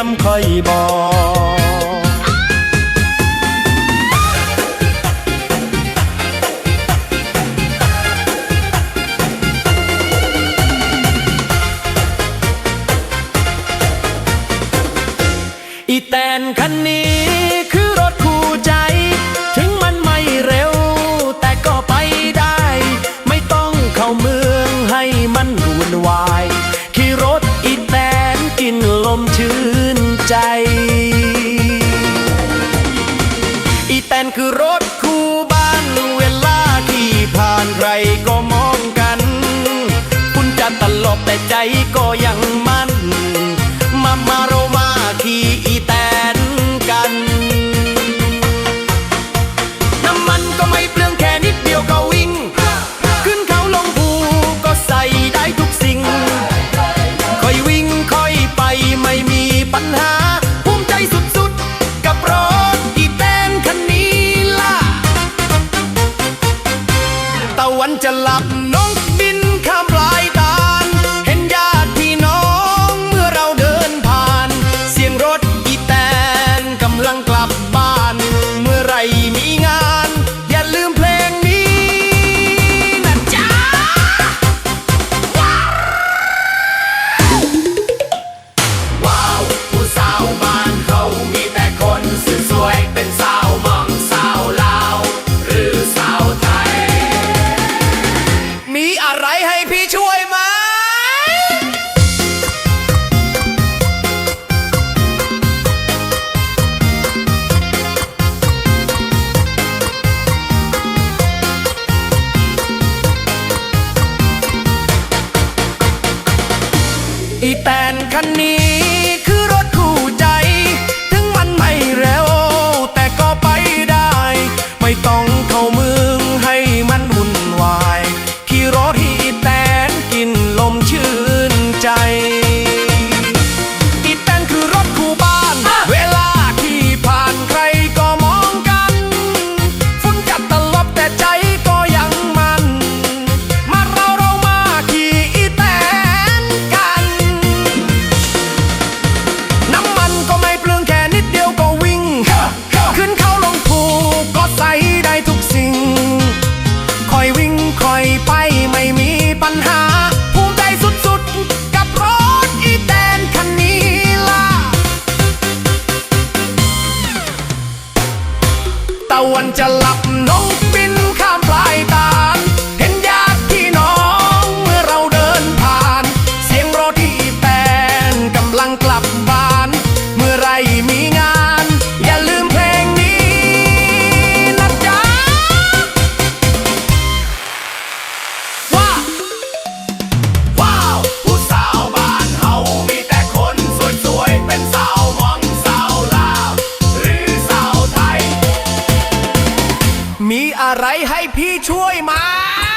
้ำคอยบอกอีแตนคันนี้ ใจ อีแตนคือรถคู่บ้านเวลาที่ผ่านใครก็มองกัน คุณจะตลบแต่ใจก็ยังม่ ตะวันจะหลับน้องบิ จะหลับน้อง ช่วยมา